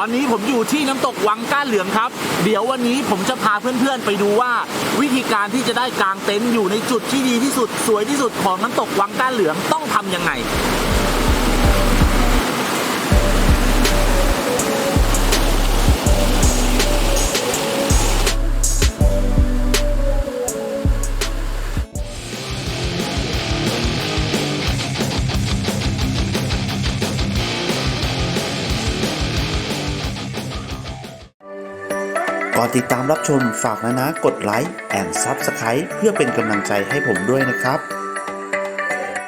ตอนนี้ผมอยู่ที่น้ำตกวังก้านเหลืองครับ เดี๋ยววันนี้ผมจะพาเพื่อนๆไปดูว่า วิธีการที่จะได้กางเต็นท์อยู่ในจุดที่ดีที่สุด สวยที่สุดของน้ำตกวังก้านเหลืองต้องทำยังไง ก่อนติดตามรับชมฝากนะนะกดไลค์แอนซับสไคร b ์เพื่อเป็นกำลังใจให้ผมด้วยนะครับ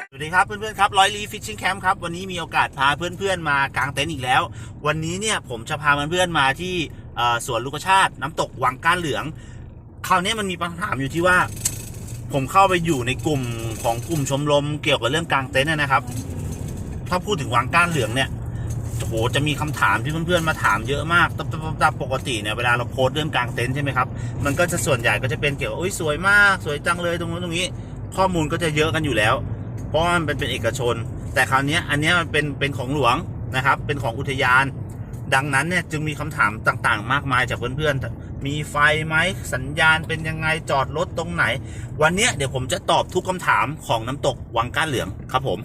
สวัสดีครับเพื่อนๆครับร้อยลีฟิชชิ่งแคมป์ครับวันนี้มีโอกาสพาเพื่อนๆมากางเต็นท์อีกแล้ว วันนี้เนี่ยผมจะพาเพื่อนๆมาที่สวนลูกชาติน้ำตกวังก้านเหลือง คราวนี้มันมีปัญหาอยู่ที่ว่า ผมเข้าไปอยู่ในกลุ่มของกลุ่มชมรมเกี่ยวกับเรื่องกางเต็นท์นะครับ ถ้าพูดถึงวังก้านเหลืองเนี่ย โอ้โหจะมีคำถามที่เพื่อนๆมาถามเยอะมากตามตามปกติเนี่ยเวลาเราโพสเรื่องกลางเต็นท์ใช่ไหมครับ มันก็จะส่วนใหญ่ก็จะเป็นเกี่ยวกับอุ้ยสวยมาก สวยจังเลยตรงนู้นตรงนี้ ข้อมูลก็จะเยอะกันอยู่แล้ว เพราะมันเป็นเป็นเอกชน แต่คราวนี้อันนี้มันเป็นเป็นของหลวงนะครับ เป็นของอุทยาน ดังนั้นเนี่ยจึงมีคำถามต่างๆ มากมายจากเพื่อนๆ มีไฟไหมสัญญาณเป็นยังไงจอดรถตรงไหน วันนี้เดี๋ยวผมจะตอบทุกคำถามของน้ำตกวังก้าเหลืองครับผม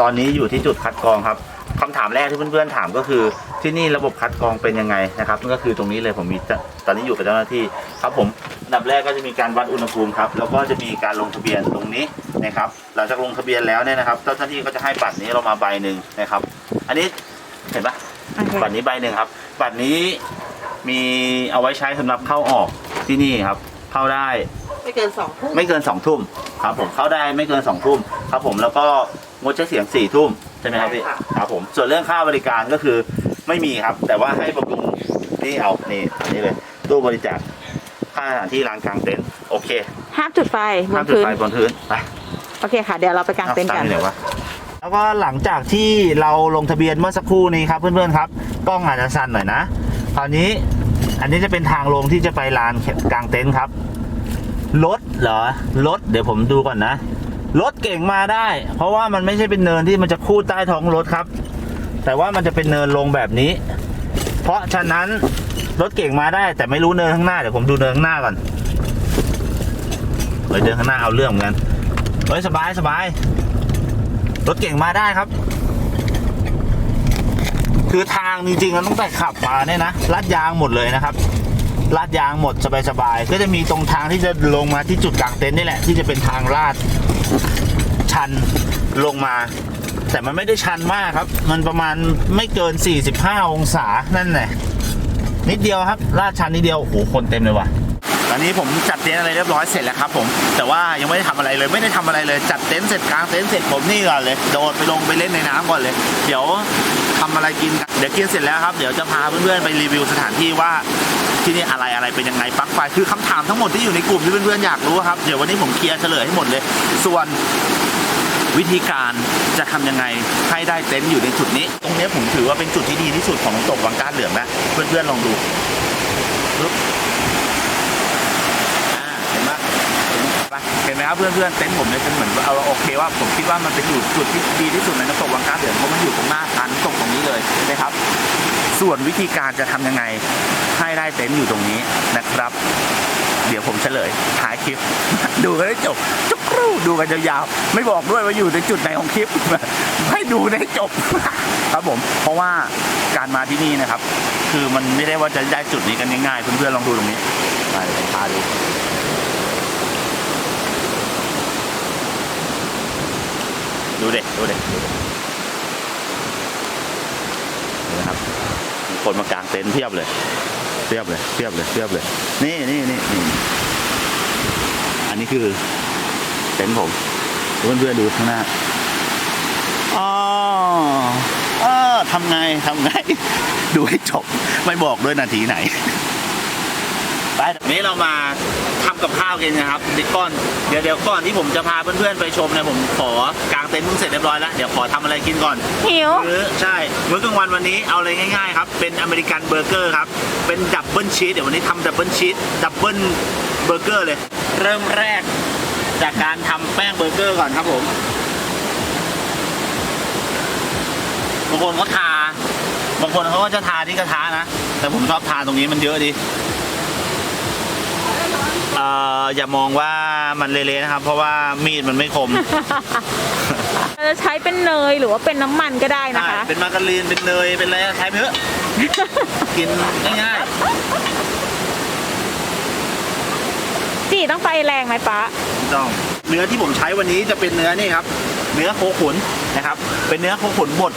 ตอนนี้อยู่ที่จุดคัดกรองครับคำถามแรกที่เพื่อนๆถามก็คือ ที่นี่ระบบคัดกรองเป็นยังไงนะครับนั่นก็คือตรงนี้เลยผมมีตอนนี้อยู่กับเจ้าหน้าที่ครับผมอันดับแรกก็จะมีการวัดอุณหภูมิครับแล้วก็จะมีการลงทะเบียนตรงนี้นะครับ หลังจากลงทะเบียนแล้วเนี่ยนะครับ เจ้าหน้าที่ก็จะให้บัตรนี้เรามาใบหนึ่งนะครับ อันนี้เห็นปะบัตรนี้ใบหนึ่งครับ บัตรนี้มีเอาไว้ใช้สำหรับเข้าออกที่นี่ครับ เข้าได้ ไม่เกินสองทุ่มไม่เกินสองทุ่มครับผมเข้าได้ไม่เกินสองทุ่มครับผมแล้วก็งดใช้เสียงสี่ทุ่มใช่ไหมครับพี่ครับผมส่วนเรื่องค่าบริการก็คือไม่มีครับ แต่ว่าให้บำรุงนี่เอานี่อันนี้เลยตู้บริจาคค่าสถานที่ร้านกลางเต็นท์โอเคห้ามจุดไฟบห้ามนจุดพื้นไฟบนพื้นไปโอเคค่ะ เดี๋ยวเราไปกางเต็นท์กันอาตั้งไว้ไหวะแล้วก็หลังจากที่เราลงทะเบียนเมื่อสักครู่นี้ครับเพื่อนๆครับกล้องอาจจะสั่นหน่อยนะคราวนี้อันนี้จะเป็นทางลงที่จะไปลานกลางเต็นท์ครับ รถเหรอรถเดี๋ยวผมดูก่อนนะรถเก่งมาได้ เพราะว่ามันไม่ใช่เป็นเนินที่มันจะคูดใต้ท้องรถครับ แต่ว่ามันจะเป็นเนินลงแบบนี้ เพราะฉะนั้นรถเก่งมาได้ แต่ไม่รู้เนินข้างหน้าเดี๋ยวผมดูเนินข้างหน้าก่อนเฮ้ยเดินข้างหน้าเอาเรื่องเหมือนกันเฮ้ยสบายสบายรถเก่งมาได้ครับ คือทางจริงๆมันตั้งแต่ขับมาเนี่ยนะลาดยางหมดเลยนะครับ ลาดยางหมดสบายๆก็จะมีตรงทางที่จะลงมาที่จุดกลางเต็นท์นี่แหละ ที่จะเป็นทางลาดชันลงมา แต่มันไม่ได้ชันมากครับ มันประมาณไม่เกิน 45 องศานั่นแหละนิดเดียวครับลาดชันนิดเดียวโอ้โหคนเต็มเลยว่ะตอนนี้ผมจัดเต็นท์อะไรเรียบร้อยเสร็จแล้วครับผมแต่ว่ายังไม่ได้ทำอะไรเลยไม่ได้ทำอะไรเลย จัดเต็นท์เสร็จกลางเต็นท์เสร็จผมนี่ก่อนเลยโดดไปลงไปเล่นในน้ำก่อนเลย เดี๋ยวทำอะไรกินเดี๋ยวกินเสร็จแล้วครับ เดี๋ยวจะพาเพื่อนๆไปรีวิวสถานที่ว่า ที่นี่อะไรอะไรเป็นยังไงปลั๊กไฟคือคำถามทั้งหมดที่อยู่ในกลุ่มที่เพื่อนๆอยากรู้ครับ เดี๋ยววันนี้ผมเคลียร์เฉลยให้หมดเลย ส่วนวิธีการจะทำยังไงให้ได้เต็นท์อยู่ในจุดนี้ ตรงนี้ผมถือว่าเป็นจุดที่ดีที่สุดของน้ำตกวังก้านเหลืองนะเพื่อนๆลองดูปึ๊บอ่าเห็นไหม เห็นไหมครับเพื่อนๆเต็นท์ผมเนี่ยเป็นเหมือนว่าเอาโอเคว่าผมคิดว่ามันเป็นอยู่จุดที่ดีที่สุดในน้ำตกวังก้าเหลืองเพราะมันอยู่ตรงหน้าทาน้ำตกตรงนี้เลยนะครับ ส่วนวิธีการจะทำยังไงให้ได้เต็นท์อยู่ตรงนี้นะครับ เดี๋ยวผมเฉลยท้ายคลิป ดูกันให้จบจุกครู่ดูกันยาวๆไม่บอกด้วยว่าอยู่ในจุดไหนของคลิปให้ดูให้จบครับผม เพราะว่าการมาที่นี่นะครับ คือมันไม่ได้ว่าจะได้จุดนี้กันง่ายๆเพื่อนๆลองดูตรงนี้มาเดี๋ยวผมพาดู ดูเด็กดูเด็กดูเด็กนี่นะครับมีคนมากางเต็นท์เพียบเลยเทียบเลยเทียบเลยเทียบเลย นี่นี่นี่นี่อันนี้คือเต็นท์ผมเพื่อนเพื่อนๆดูข้างหน้าอ๋อเออทำไงทำไง ดูให้จบ ไม่บอกด้วยนาทีไหน ไปวันนี้เรามา ทำกับข้าวกันนะครับเดี๋ยวก่อนเดี๋ยวเดี๋ยวก่อนที่ผมจะพาเพื่อนๆไปชมเนี่ยผมขอกางเต็นท์เพิ่งเสร็จเรียบร้อยแล้วเดี๋ยวขอทำอะไรกินก่อน หิว มื้อใช่มื้อกลางวันวันนี้เอาเลยง่ายๆครับ เป็นอเมริกันเบอร์เกอร์ครับ เป็นดับเบิลชีสเดี๋ยววันนี้ทำดับเบิลชีสดับเบิลเบอร์เกอร์เลย เริ่มแรกจากการทำแป้งเบอร์เกอร์ก่อนครับผมบางคนเขาทา บางคนเขาก็จะทาที่กระทะนะ แต่ผมชอบทาตรงนี้มันเยอะดี เอ่ออย่ามองว่ามันเละๆนะครับ เพราะว่ามีดมันไม่คมเราจะใช้เป็นเนยหรือว่าเป็นน้ำมันก็ได้นะใช่คะ เป็นมาการีนเป็นเนยเป็นอะไรใช้ไปเถอะ กินง่ายจีต้องไฟแรงไหมป๊าๆถูกต้องเนื้อที่ผมใช้วันนี้จะเป็นเนื้อนี่ครับ เนื้อโคขุนนะครับ เป็นเนื้อโคขุนบด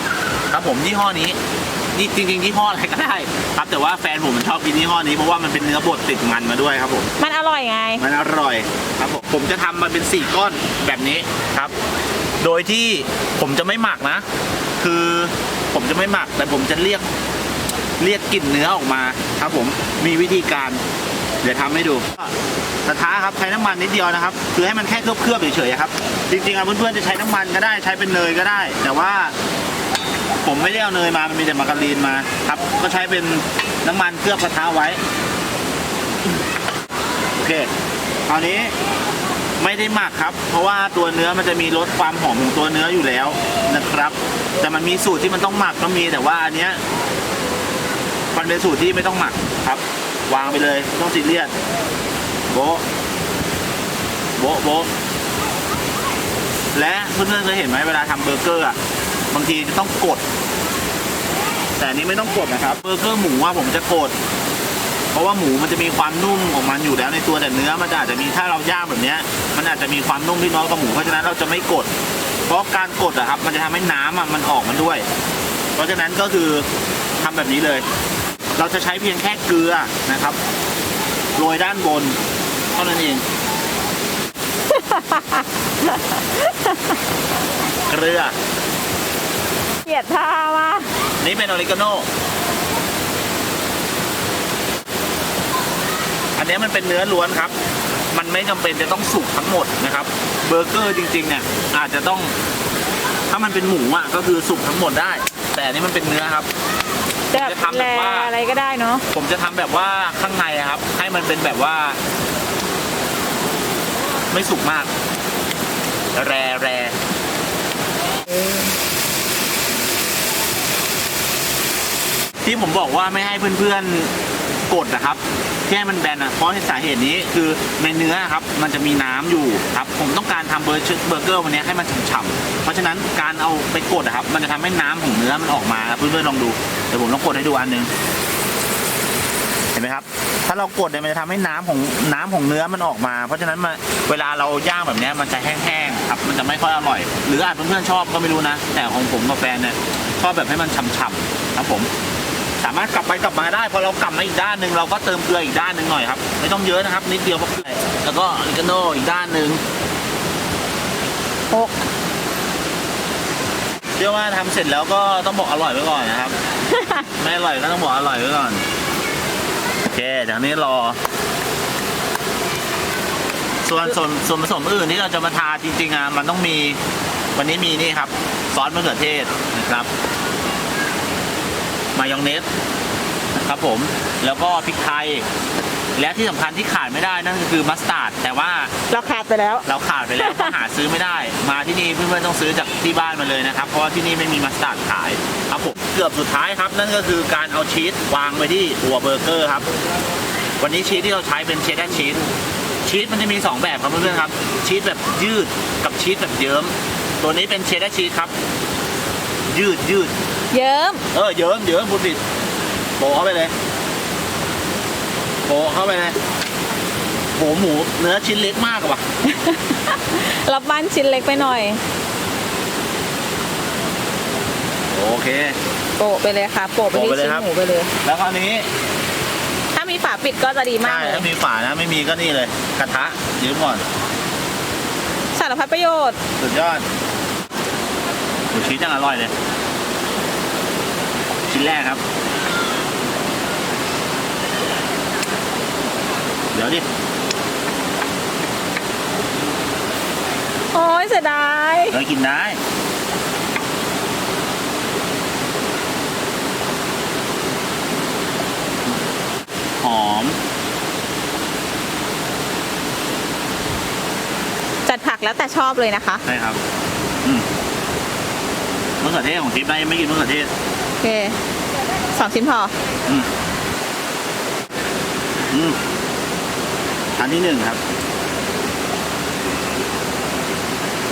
ครับผมยี่ห้อนี้ นี่จริงๆยี่ห้ออะไรก็ได้ครับ แต่ว่าแฟนผมมันชอบกินยี่ห้อนี้เพราะว่ามันเป็นเนื้อบดติดมันมาด้วยครับผม มันอร่อยไง มันอร่อยครับผมผมจะทำมาเป็นสี่ก้อนแบบนี้ครับ โดยที่ผมจะไม่หมักนะ คือผมจะไม่หมัก แต่ผมจะเรียกเรียกกลิ่นเนื้อออกมาครับ ผมมีวิธีการ เดี๋ยวทำให้ดูกระทะครับใช้น้ำมันนิดเดียวนะครับ คือให้มันแค่เคลือบๆเฉยๆครับ จริงๆอะเพื่อนๆจะใช้น้ำมันก็ได้ใช้เป็นเนยก็ได้ แต่ว่า ผมไม่ได้เอาเนยมามันมีแต่มาการีนมาครับ ก็ใช้เป็นน้ำมันเคลือบกระทะไว้ โอเคคราวนี้ไม่ได้หมักครับ เพราะว่าตัวเนื้อมันจะมีรสความหอมของตัวเนื้ออยู่แล้วนะครับ แต่มันมีสูตรที่มันต้องหมักก็มีแต่ว่าอันเนี้ยมันเป็นสูตรที่ไม่ต้องหมักครับ วางไปเลยต้องซีเรียสโบโบโบและเพื่อนๆเคยเห็นไหมเวลาทำเบอร์เกอร์อะ บางทีจะต้องกด แต่อันนี้ไม่ต้องกดนะครับเบอร์เกอร์หมูว่าผมจะกด เพราะว่าหมูมันจะมีความนุ่มของมันอยู่แล้วในตัวแต่เนื้อมันอาจจะมีถ้าเราย่างแบบเนี้ยมันอาจจะมีความนุ่มที่น้อยกว่าหมูเพราะฉะนั้นเราจะไม่กด เพราะการกดอะครับ มันจะทำให้น้ำอะมันออกมันด้วย เพราะฉะนั้นก็คือทำแบบนี้เลย เราจะใช้เพียงแค่เกลือนะครับโรยด้านบนเท่านั้นเองเกลือ เกลียดท่ามากนี่เป็นออริกาโนอันนี้มันเป็นเนื้อล้วนครับ มันไม่จำเป็นจะต้องสุกทั้งหมดนะครับ เบอร์เกอร์จริงๆเนี่ยอาจจะต้อง ถ้ามันเป็นหมูอะก็คือสุกทั้งหมดได้ แต่อันนี้มันเป็นเนื้อครับแบบจะทำแบแรบว่าอะไรก็ได้เนาะผมจะทำแบบว่าข้างในอะครับ ให้มันเป็นแบบว่า ไม่สุกมาก แรแร ที่ผมบอกว่าไม่ให้เพื่อนๆกดนะครับที่ให้มันแบนอะเพราะสาเหตุนี้คือในเนื้อครับมันจะมีน้ำอยู่ครับผมต้องการทำเบอร์เบอร์เกอร์วันนี้ให้มันฉ่ำๆเพราะฉะนั้นการเอาไปกดอะครับ มันจะทำให้น้ำของเนื้อมันออกมาครับเพื่อนๆลองดูเดี๋ยวผมลองกดให้ดูอันหนึงเห็นไหมครับ ถ้าเรากดเนี่ยมันจะทำให้น้ำของน้ำของเนื้อมันออกมา เพราะฉะนั้นมันเวลาเราย่างแบบนี้มันจะแห้งๆครับ มันจะไม่ค่อยอร่อย หรืออาจเพื่อนๆชอบก็ไม่รู้นะ แต่ของผมกับแฟนเนี่ยชอบแบบให้มันฉ่ำๆครับผม สามารถกลับไปกลับมาได้พอเรากลับมาอีกด้านหนึ่งเราก็เติมเกลืออีกด้านหนึ่งหน่อยครับ ไม่ต้องเยอะนะครับ นิดเดียวก็เกลือแล้วก็ออริกาโนอีกด้านหนึ่งหกเชื่อว่าทำเสร็จแล้วก็ต้องบอกอร่อยไว้ก่อนนะครับ ไม่อร่อยก็ต้องบอกอร่อยไว้ก่อนโอเคจากนี้รอ ส่วนส่วนส่วนผสมอื่นที่เราจะมาทาจริงๆอะมันต้องมีวันนี้มีนี่ครับ ซอสมะเขือเทศนะครับมายองเนสนะครับผมแล้วก็พริกไทย และที่สำคัญที่ขาดไม่ได้นั่นก็คือมัสตาร์ดแต่ว่าเราขาดไปแล้ว เราขาดไปแล้วเพราะหาซื้อไม่ได้ มาที่นี่เพื่อนๆต้องซื้อจากที่บ้านมาเลยนะครับ เพราะว่าที่นี่ไม่มีมัสตาร์ดขายครับผมเกือบสุดท้ายครับ นั่นก็คือการเอาชีสวางไว้ที่ตัวเบอร์เกอร์ครับ วันนี้ชีสที่เราใช้เป็นเชดดาร์ชีสชีสมันจะมี 2 แบบครับเพื่อนๆครับชีสแบบยืดกับชีสแบบเยิ้มตัวนี้เป็นเชดดาร์ชีสครับ ยืดยืด เยิ้มเออเยิ้มเยิ้มพูดผิดโปะเข้าไปเลยโปะเข้าไปเลยโหหมูเนื้อชิ้นเล็กมากอะว่ะ รับบ้านชิ้นเล็กไปหน่อย โอเค โปะไปเลยค่ะโปะไปที่โปะไปเลยชิ้นครับหมูไปเลย แล้วคราวนี้ ถ้ามีฝาปิดก็จะดีมากใช่เลยถ้ามีฝานะไม่มีก็นี่เลย กระทะยืมก่อนสารพัดประโยชน์ สุดยอดหมูชีสยังอร่อยเลย ชิ้นแรกครับ เดี๋ยวดิ โอ้ยเสียดายเรากินได้ หอม จัดผักแล้วแต่ชอบเลยนะคะ ใช่ครับ อืมมะเขือเทศของทิพย์นะยังไม่กินมะเขือเทศโอ เคสองชิ้นพอ อืมอืมอันที่หนึ่งครับ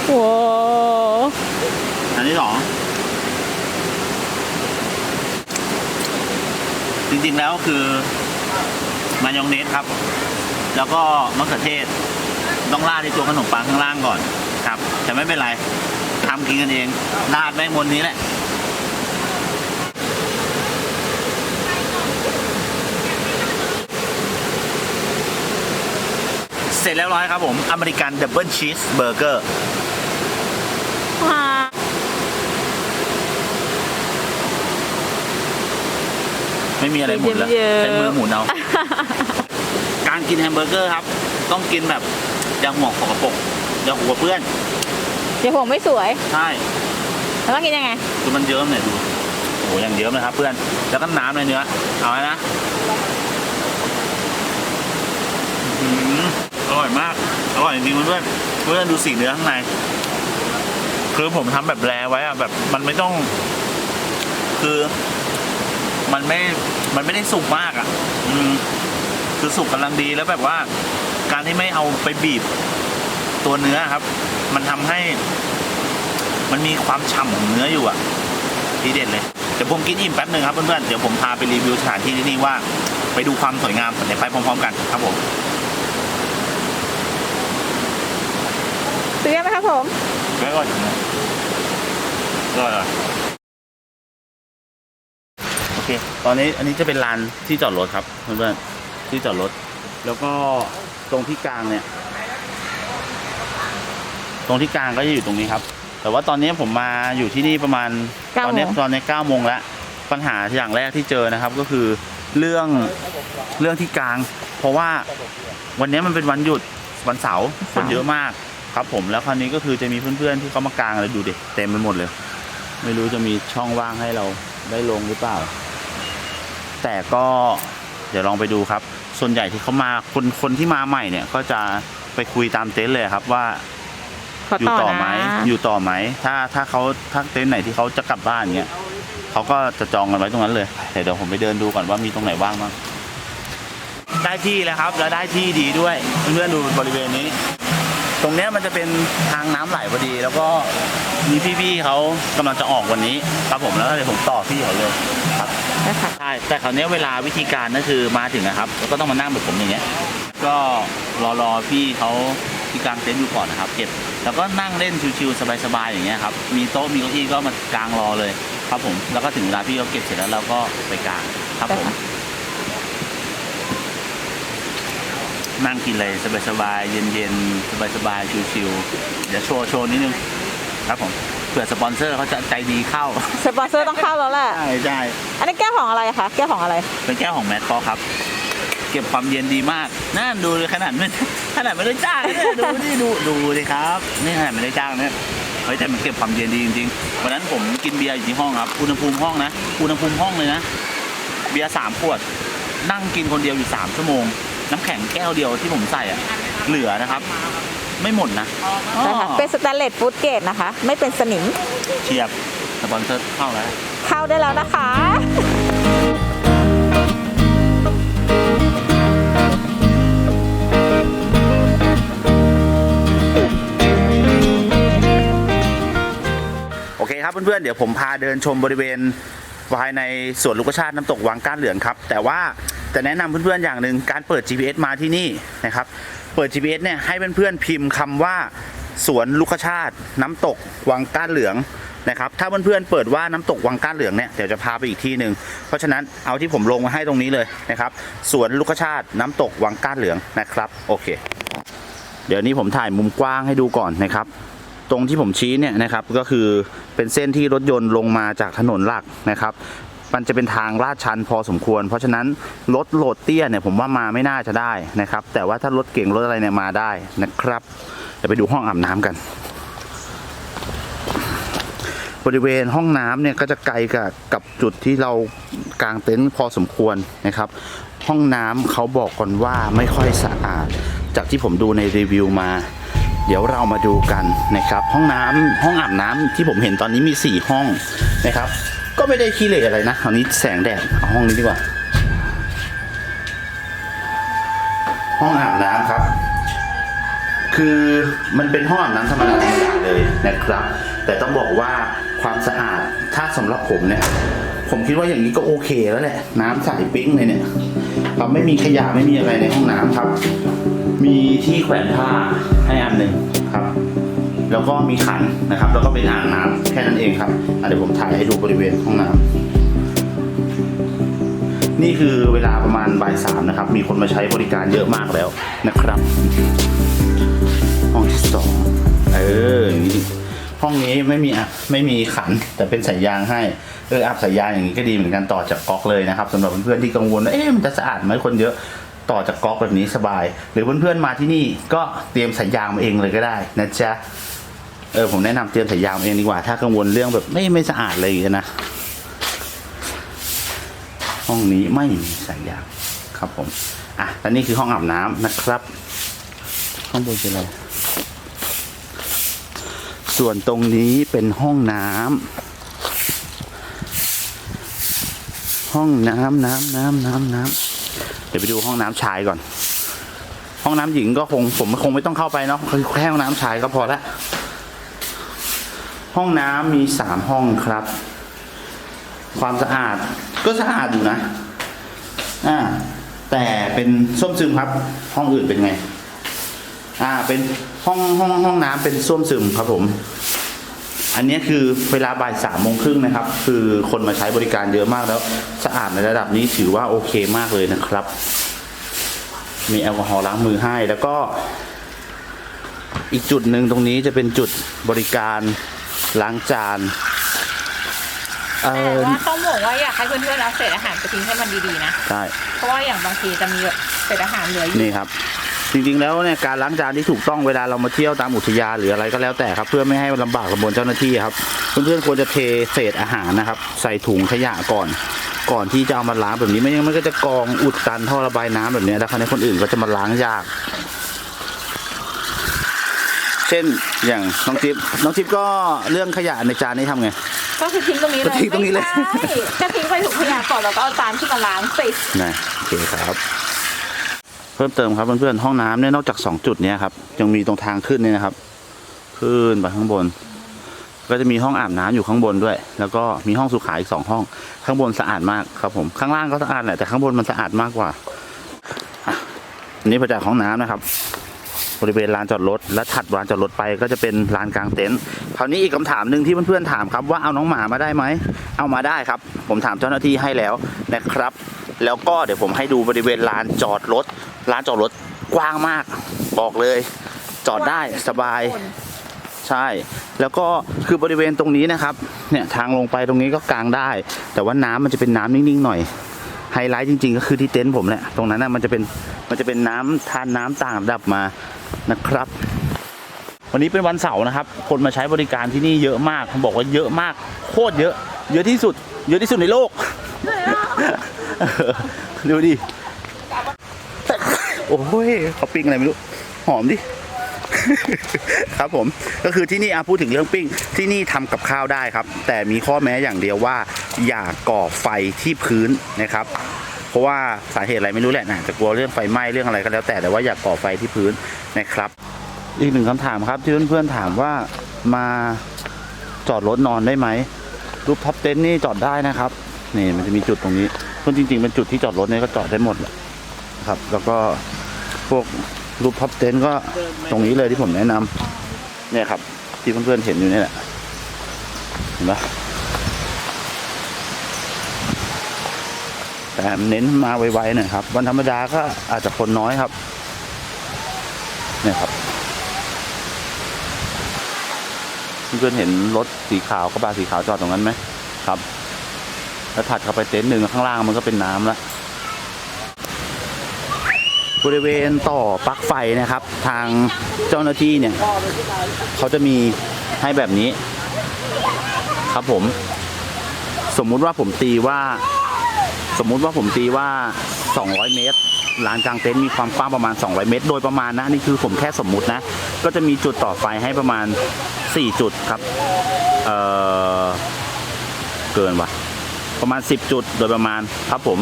โว้อันที่สองจริงๆแล้วคือมายองเนสครับ แล้วก็มะเขือเทศ ต้องราดที่ตัวขนมปังข้างล่างก่อนครับ แต่ไม่เป็นไรทำกินกันเองราดแม่งบนนี้แหละ เสร็จแล้วร้อยครับผมอเมริกันดับเบิลชีสเบอร์เกอร์ว้าไม่มีอะไรหมุนแล้วเยิ้มๆใช้มือหมุนเอา การกินแฮมเบอร์เกอร์ครับ ต้องกินแบบอย่าห่วงของกระปรกอย่าหัวเพื่อนเดี๋ยวผมไม่สวย ใช่แล้วต้องกินยังไงคือมันเยิ้มเนี่ยดูโอ้โหอย่างเยิ้มเลยครับ เพื่อนแล้วก็น้ำในเนื้อเอาไว้นะ อร่อยมาก อร่อยจริงๆเพื่อนเพื่อนดูสีเนื้อข้างใน คือผมทำแบบแรไว้อะแบบมันไม่ต้อง คือ มันไม่ มันไม่ได้สุกมากอะอืมคือสุกกำลังดีแล้วแบบว่า การที่ไม่เอาไปบีบ ตัวเนื้อครับ มันทำให้ มันมีความฉ่ำของเนื้ออยู่อะทีเด็ดเลยเดี๋ยวผมกินอิ่มแป๊บหนึ่งครับเพื่อนๆเดี๋ยวผมพาไปรีวิวสถานที่ที่นี่ว่า ไปดูความสวยงามเดี๋ยวไปพร้อม ๆ กันครับผม ซื้อไหมครับผมแม่ก็อย่างนี้ก็เลยโอเค ตอนนี้อันนี้จะเป็นลานที่จอดรถครับเพื่อนๆที่จอดรถ แล้วก็ตรงที่กลางเนี่ย ตรงที่กลางก็จะอยู่ตรงนี้ครับ แต่ว่าตอนนี้ผมมาอยู่ที่นี่ประมาณเก้าตอนนี้โมงตอนนี้เก้าโมงแล้ว ปัญหาอย่างแรกที่เจอนะครับ ก็คือเรื่องเรื่องที่กลาง เพราะว่าวันนี้มันเป็นวันหยุดวันเสาร์คนเยอะมาก ครับผมแล้วคราวนี้ก็คือจะมีเพื่อนๆที่เขามากางอะไรดูดิเต็มไปหมดเลย ไม่รู้จะมีช่องว่างให้เราได้ลงหรือเปล่า แต่ก็เดี๋ยวลองไปดูครับ ส่วนใหญ่ที่เขามาคนคนที่มาใหม่เนี่ย ก็จะไปคุยตามเต็นท์เลยครับว่าขออยู่ต่อต่อนะไหมอยู่ต่อไหมถ้าถ้าเขาถ้าเต็นท์ไหนที่เขาจะกลับบ้านเงี้ยเขาก็จะจองกันไว้ตรงนั้นเลยแต่เดี๋ยวผมไปเดินดูก่อนว่ามีตรงไหนว่างบ้างได้ที่แล้วครับ แล้วได้ที่ดีด้วยเพื่อนๆดูบริเวณนี้ ตรงเนี้ยมันจะเป็นทางน้ำไหลพอดี แล้วก็มีพี่ๆเขากำลังจะออกวันนี้ครับผมแล้วก็เดี๋ยวผมต่อพี่เขาเลยครับนะคะใช่แต่คราวเนี้ยเวลาวิธีการก็คือมาถึงนะครับแล้วก็ต้องมานั่งแบบผมอย่างเงี้ย ก็รอรอพี่เขาที่กางเต็นท์อยู่ก่อนนะครับ เก็บแล้วก็นั่งเล่นชิวๆสบายๆอย่างเงี้ยครับมีโต๊ะมีเก้าอี้ก็มากางรอเลย ครับผมแล้วก็ถึงเวลาพี่เขาเก็บเสร็จแล้วเราก็ไปกางครับผมนั่ งกินเลยสบายๆเย็นๆสบายๆชิวๆเดี๋ยวโชว์โชว์นิดนึงครับผมเผื่อสปอนเซอร์เขาจะใจดีเข้าสปอนเซอร์ต้องเข้าแล้วแหละใช่ใช่อันนี้แก้วของอะไรคะแก้วของอะไร เป็นแก้วของแมทคอครับ เก็บความเย็นดีมากน่าดูเลยขนาดไม่ขนาดไม่ได้จ้างเนี่ยดูดิดูดูดิครับนี่ขนาดไม่ได้จ้างเนี่ยเฮ้ยแต่มันเก็บความเย็นดีจริงๆวันนั้นผมกินเบียร์อยู่ที่ห้องครับอุณหภูมิห้องนะอุณหภูมิห้องเลยนะเบียร์สามขวด นั่งกินคนเดียวอยู่สามชั่วโมง น้ำแข็งแก้วเดียวที่ผมใส่อะเหลือนะครับ ไม่หมดนะนะคะเป็นสแตนเลสฟูดเกรดนะคะ ไม่เป็นสนิมเชียบสปอนเซอร์เข้าแล้ว เข้าได้แล้วนะคะโอเคครับเพื่อนๆ เดี๋ยวผมพาเดินชมบริเวณภายในสวนลูกชาติน้ำตกวังก้านเหลืองครับ แต่ว่า จะแนะนำเพื่อนๆอย่างหนึ่งการเปิด GPS มาที่นี่นะครับ เปิด GPS เนี่ยให้เพื่อนๆพิมพ์คำว่าสวนลูกชาติ น้ำตกวังก้านเหลืองนะครับ ถ้าเพื่อนๆเปิดว่าน้ำตกวังก้านเหลืองเนี่ยเดี๋ยวจะพาไปอีกที่หนึ่งเพราะฉะนั้นเอาที่ผมลงมาให้ตรงนี้เลยนะครับสวนลูกชาติ น้ำตกวังก้านเหลืองนะครับโอเค เดี๋ยวนี้ผมถ่ายมุมกว้างให้ดูก่อนนะครับตรงที่ผมชี้เนี่ยนะครับก็คือเป็นเส้นที่รถยนต์ลงมาจากถนนหลักนะครับ มันจะเป็นทางลาดชันพอสมควร เพราะฉะนั้นรถโหลดเตี้ยเนี่ยผมว่ามาไม่น่าจะได้นะครับ แต่ว่าถ้ารถเก่งรถอะไรเนี่ยมาได้นะครับเดี๋ยวไปดูห้องอาบน้ำกัน บริเวณห้องน้ำเนี่ยก็จะไกลกับกับจุดที่เรากางเต็นท์พอสมควรนะครับ ห้องน้ำเขาบอกก่อนว่าไม่ค่อยสะอาด จากที่ผมดูในรีวิวมาเดี๋ยวเรามาดูกันนะครับ ห้องน้ำห้องอาบน้ำที่ผมเห็นตอนนี้มี 4 ห้องนะครับ ก็ไม่ได้ขี้เหร่อะไรนะคราวนี้แสงแดดเอาห้องนี้ดีกว่า ห้องอาบน้ำครับ คือมันเป็นห้องอาบน้ำธรรมดาธรรมดาเลยนะครับ แต่ต้องบอกว่าความสะอาดถ้าสำหรับผมเนี่ย ผมคิดว่าอย่างนี้ก็โอเคแล้วแหละ น้ำใสปิ๊งเลยเนี่ยเราไม่มีขยะไม่มีอะไรในห้องน้ำครับ มีที่แขวนผ้าให้อันหนึ่งครับ แล้วก็มีขันนะครับ แล้วก็เป็นอ่างน้ำแค่นั้นเองครับเดี๋ยวผมถ่ายให้ดูบริเวณห้องน้ำนี่คือเวลาประมาณบ่ายสามนะครับ มีคนมาใช้บริการเยอะมากแล้วนะครับ ห้องที่สองเออห้องนี้ไม่มีไม่มีขันแต่เป็นสายยางให้เอออัพสายยางอย่างนี้ก็ดีเหมือนกันต่อจากก๊อกเลยนะครับสำหรับเพื่อนๆที่กังวลว่าเอ๊ะมันจะสะอาดไหมคนเยอะต่อจากก๊อกแบบนี้สบาย หรือเพื่อนๆมาที่นี่ก็เตรียมสายยางมาเองเลยก็ได้นะจ๊ะ เออผมแนะนำเตรียมสายยางมาเองดีกว่า ถ้ากังวลเรื่องแบบไม่ไม่สะอาดอะไรอย่างเงี้ยนะ ห้องนี้ไม่มีสายยางครับผม อะและนี่คือห้องอาบน้ำนะครับข้างบนเป็นอะไรส่วนตรงนี้เป็นห้องน้ำห้องน้ำน้ำน้ำน้ำน้ำเดี๋ยวไปดูห้องน้ำชายก่อน ห้องน้ำหญิงก็คงผมคงไม่ต้องเข้าไปเนาะแค่ห้องน้ำชายก็พอละ ห้องน้ำมีสามห้องครับ ความสะอาดก็สะอาดอยู่นะอ่าแต่เป็นส้วมซึมครับ ห้องอื่นเป็นไง อ่า เป็นห้องห้องห้องน้ำเป็นส้วมซึมครับผม อันนี้คือเวลาบ่ายสามโมงครึ่งนะครับ คือคนมาใช้บริการเยอะมากแล้ว สะอาดในระดับนี้ถือว่าโอเคมากเลยนะครับ มีแอลกอฮอล์ล้างมือให้แล้วก็อีกจุดหนึ่งตรงนี้จะเป็นจุดบริการ ล้างจานเอแต่อว่าต้องบอกว่าอยากให้เพื่อนๆเอาเศษอาหารไปทิ้งให้มันดีๆนะ ใช่เพราะว่าอย่างบางทีจะมีแบบเศษอาหารเหลืออยู่ นี่ครับ จริงๆแล้วเนี่ยการล้างจานที่ถูกต้องเวลาเรามาเที่ยวตามอุทยานหรืออะไรก็แล้วแต่ครับ เพื่อไม่ให้ลำบากกับบนเจ้าหน้าที่ครับ เพื่อนๆควรจะเทเศษอาหารนะครับ ใส่ถุงขยะก่อน ก่อนที่จะเอามาล้างแบบนี้ไม่งั้นมันก็จะกองอุดตันท่อระบายน้ำแบบนี้แล้วคราวนี้คนอื่นก็จะมาล้างยาก เช่นอย่างน้องจิ๊บน้องจิ๊บก็เรื่องขยะในจานนี้ทำไง ก็คือทิ้งตรงนี้เลยก็ทิ้งตรงนี้เลย ไม่ใช่ก็ทิ้งไปถุงขยะก่อนแล้วก็เอาจานที่มาล้างสินะโอเคครับ เพิ่มเติมครับเพื่อนๆห้องน้ำเนี่ยนอกจากสองจุดเนี้ยครับยังมีตรงทางขึ้นเนี่ยนะครับ ขึ้นไปข้างบน ก็จะมีห้องอาบน้ำอยู่ข้างบนด้วย แล้วก็มีห้องสุขาอีกสองห้อง ข้างบนสะอาดมากครับผมข้างล่างก็สะอาดแหละแต่ข้างบนมันสะอาดมากกว่าอะอันนี้มาจากห้องน้ำนะครับ บริเวณลานจอดรถและถัดลานจอดรถไปก็จะเป็นลานกลางเต็นท์คราวนี้อีกคำถามหนึ่งที่เพื่อนๆถามครับว่าเอาน้องหมามาได้ไหมเอามาได้ครับ ผมถามเจ้าหน้าที่ให้แล้วนะครับ แล้วก็เดี๋ยวผมให้ดูบริเวณลานจอดรถลานจอดรถกว้างมาก บอกเลย จอดได้สบายใช่ แล้วก็คือบริเวณตรงนี้นะครับ เนี่ยทางลงไปตรงนี้ก็กางได้ แต่ว่าน้ำมันจะเป็นน้ำนิ่งๆหน่อย ไฮไลท์จริงๆ ก็คือที่เต็นท์ผมแหละ ตรงนั้นนะมันจะเป็น มันจะเป็นน้ำทานน้ำต่างระดับมา นะครับ วันนี้เป็นวันเสาร์นะครับ คนมาใช้บริการที่นี่เยอะมากผมบอกว่าเยอะมาก โคตรเยอะ เยอะที่สุด เยอะที่สุดในโลกดูดิโอ้ยเขาปิ้งอะไรไม่รู้ หอมดิ ครับผม ก็คือที่นี่อะพูดถึงเรื่องปิ้ง ที่นี่ทำกับข้าวได้ครับ แต่มีข้อแม้อย่างเดียวว่า อย่าก่อไฟที่พื้นนะครับ เพราะว่าสาเหตุอะไรไม่รู้แหละนะจะกลัวเรื่องไฟไหม้เรื่องอะไรก็แล้วแต่แต่ว่าอยากก่อไฟที่พื้นนะครับ อีกหนึ่งคำถามครับที่เพื่อนๆถามว่ามาจอดรถนอนได้ไหมรูปท็อปเต็นท์นี่จอดได้นะครับนี่มันจะมีจุดตรงนี้เพื่อนจริงๆเป็นจุดที่จอดรถเนี่ยก็จอดได้หมดครับ แล้วก็พวกรูปท็อปเต็นท์ก็ตรงนี้เลยที่ผมแนะนำเนี่ยครับ ที่เพื่อนๆเห็นอยู่นี่แหละเห็นปะ แต่เน้นมาไวๆหน่อยครับ วันธรรมดาก็อาจจะคนน้อยครับ เนี่ยครับเพื่อนเห็นรถสีขาวกระบะสีขาวจอดตรงนั้นไหมครับ แล้วถัดเข้าไปเต็นท์หนึ่งข้างล่างมันก็เป็นน้ำล้วบริเวณต่อปลั๊กไฟนะครับ ทางเจ้าหน้าที่เนี่ย เขาจะมีให้แบบนี้ ครับผม สมมุติว่าผมตีว่า สมมุติว่าผมตีว่า 200 เมตรลานกลางเต็นท์มีความกว้างประมาณ 200 เมตร โดยประมาณนะนี่คือผมแค่สมมุตินะ ก็จะมีจุดต่อไฟให้ประมาณ 4 จุดครับเออเกินว่ะประมาณ 10 จุดโดยประมาณครับผม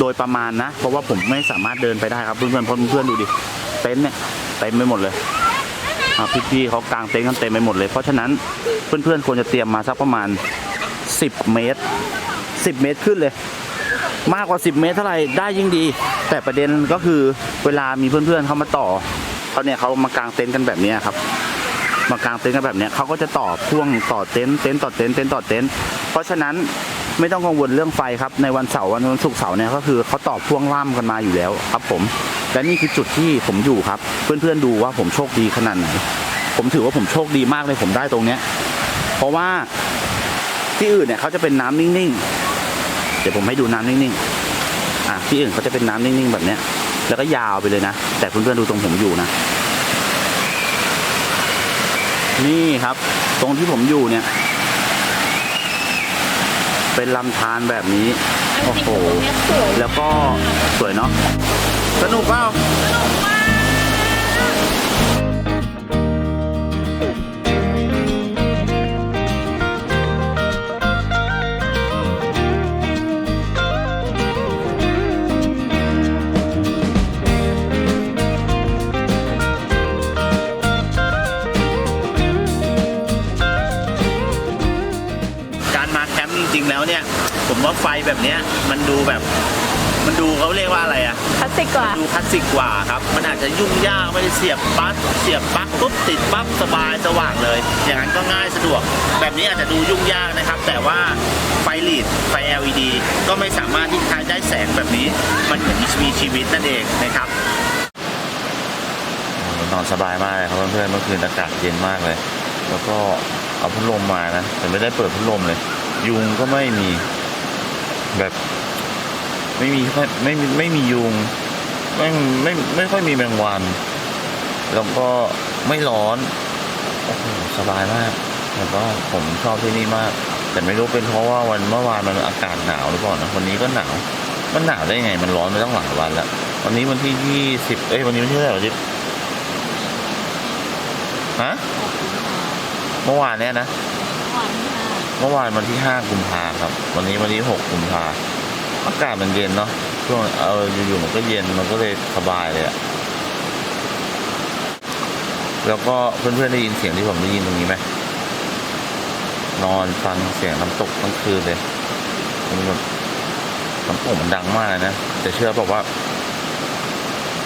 โดยประมาณนะ เพราะว่าผมไม่สามารถเดินไปได้ครับเพื่อนๆเพื่อนๆดูดิเต็นท์เนี่ยเต็มไปหมดเลยอ่พี่ๆเขากางเต็นท์กันเต็มไปหมดเลยเพราะฉะนั้นเพื่อนๆควรจะเตรียมมาสักประมาณ 10 เมตร 10 เมตรขึ้นเลย มากกว่า 10 เมตรเท่าไหร่ได้ยิ่งดี แต่ประเด็นก็คือเวลามีเพื่อนๆเขามาต่อเขาเนี่ยเขามากางเต็นท์กันแบบนี้ครับ มากางเต็นท์กันแบบนี้เขาก็จะต่อพ่วงต่อเต็นท์เต็นท์ต่อเต็นท์เต็นท์ต่อเต็นท์เพราะฉะนั้นไม่ต้องกังวลเรื่องไฟครับในวันเสาร์วันวันศุกร์เสาร์เนี่ยก็คือเขาต่อพ่วงล่ามกันมาอยู่แล้วครับ ผมและนี่คือจุดที่ผมอยู่ครับ เพื่อนๆดูว่าผมโชคดีขนาดไหน ผมถือว่าผมโชคดีมากเลยผมได้ตรงเนี้ยเพราะว่าที่อื่นเนี่ยเขาจะเป็นน้ำนิ่งๆ เดี๋ยวผมให้ดูน้ำนิ่งๆ อะที่อื่นเขาจะเป็นน้ำนิ่งๆแบบเนี้ย แล้วก็ยาวไปเลยนะ แต่เพื่อนๆดูตรงผมอยู่นะ นี่ครับ ตรงที่ผมอยู่เนี่ย เป็นลำธารแบบนี้ โอ้โห แล้วก็สวยเนาะ สนุกเปล่าการ ผมว่าไฟแบบเนี้ยมันดูแบบ มันดูเขาเรียกว่าอะไรอะคลาสสิกกว่า ดูคลาสสิกกว่าครับ มันอาจจะยุ่งยากไม่ได้เสียบปลั๊กเสียบปลั๊กปุ๊บติดปั๊บสบายสว่างเลย อย่างนั้นก็ง่ายสะดวก แบบนี้อาจจะดูยุ่งยากนะครับ แต่ว่าไฟลีดไฟ LED ก็ไม่สามารถที่จะได้แสงแบบนี้ มันเหมือนมีชีวิตนั่นเองนะครับ นอนสบายมากเลยครับเพื่อนๆเมื่อคืนอากาศเย็นมากเลย แล้วก็เอาพัดลมมานะแต่ไม่ได้เปิดพัดลมเลย ยุงก็ไม่มี แบบไม่มีไม่ไม่มีไม่มียุงไม่ไม่ไม่ค่อยมีแมงวัน แล้วก็ไม่ร้อนโอ้โหสบายมากแล้วก็ผมชอบที่นี่มาก แต่ไม่รู้เป็นเพราะว่าวันเมื่อวานมันอากาศหนาวหรือเปล่านะวันนี้ก็หนาวมันหนาวได้ไง มันร้อนไปตั้งหลายวันแล้ววันนี้วันที่ยี่สิบเอ้ยวันนี้วันที่เท่าไหร่วะจิ๊บฮะเมื่อวานเนี่ยนะ เมื่อวานวันที่ห้ากุมภาครับ วันนี้วันที่หกกุมภาอากาศมันเย็นเนาะช่วงเอออยู่ๆมันก็เย็นมันก็เลยสบายเลยอะแล้วก็เพื่อนๆได้ยินเสียงที่ผมได้ยินตรงนี้ไหมนอนฟังเสียงน้ำตกทั้งคืนเลยมันแบบน้ำตกมันดังมากเลยนะแต่เชื่อบอกว่า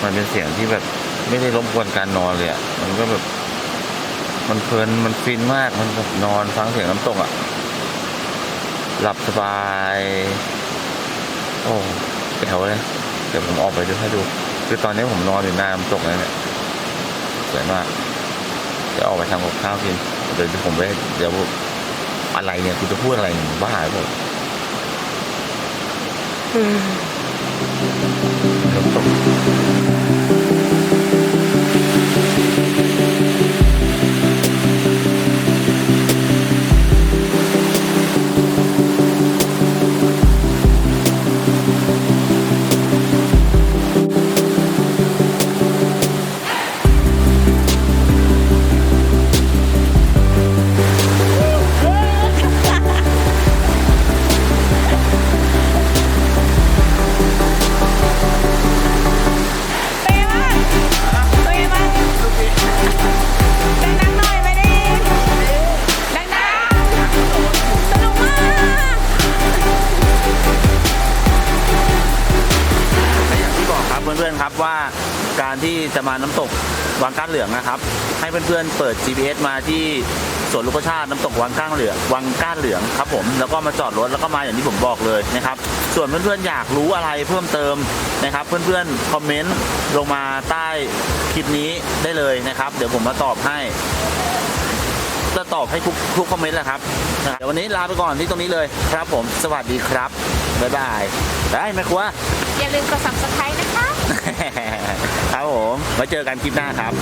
มันเป็นเสียงที่แบบไม่ได้รบกวนการนอนเลยอะมันก็แบบ มันเพลินมันฟินมากมันแบบนอนฟังเสียงน้ำตกอะ่ะ หลับสบาย โอ้แถวเลย เดี๋ยวผมออกไปดูให้ดู คือตอนนี้ผมนอนอยู่หน้าน้ำตกเลยเนี่ยสวยมากเดี๋ยวออกไปทำกับข้าวกิน เดี๋ยวผมไปเดี๋ยวอะไรเนี่ยคุณจะพูดอะไรบ้าหรือเปล่า ที่จะมาน้ำตกวังก้านเหลืองนะครับ ให้เพื่อนๆเปิด GPS มาที่สวนลูกชาติน้ำตกวังก้านเหลืองวังก้านเหลืองครับผมแล้วก็มาจอดรถแล้วก็มาอย่างที่ผมบอกเลยนะครับ ส่วนเพื่อนๆอยากรู้อะไรเพิ่มเติมนะครับ เพื่อนๆคอมเมนต์ลงมาใต้คลิปนี้ได้เลยนะครับ เดี๋ยวผมมาตอบให้จะตอบให้ทุกทุกคอมเมนต์แหละครับเดี๋ยววันนี้ลาไปก่อนที่ตรงนี้เลยครับผมสวัสดีครับบ๊ายบายได้ไหมครัว ลืมกด subscribe นะคะ ครับผมไว้เจอกันคลิปหน้าครับ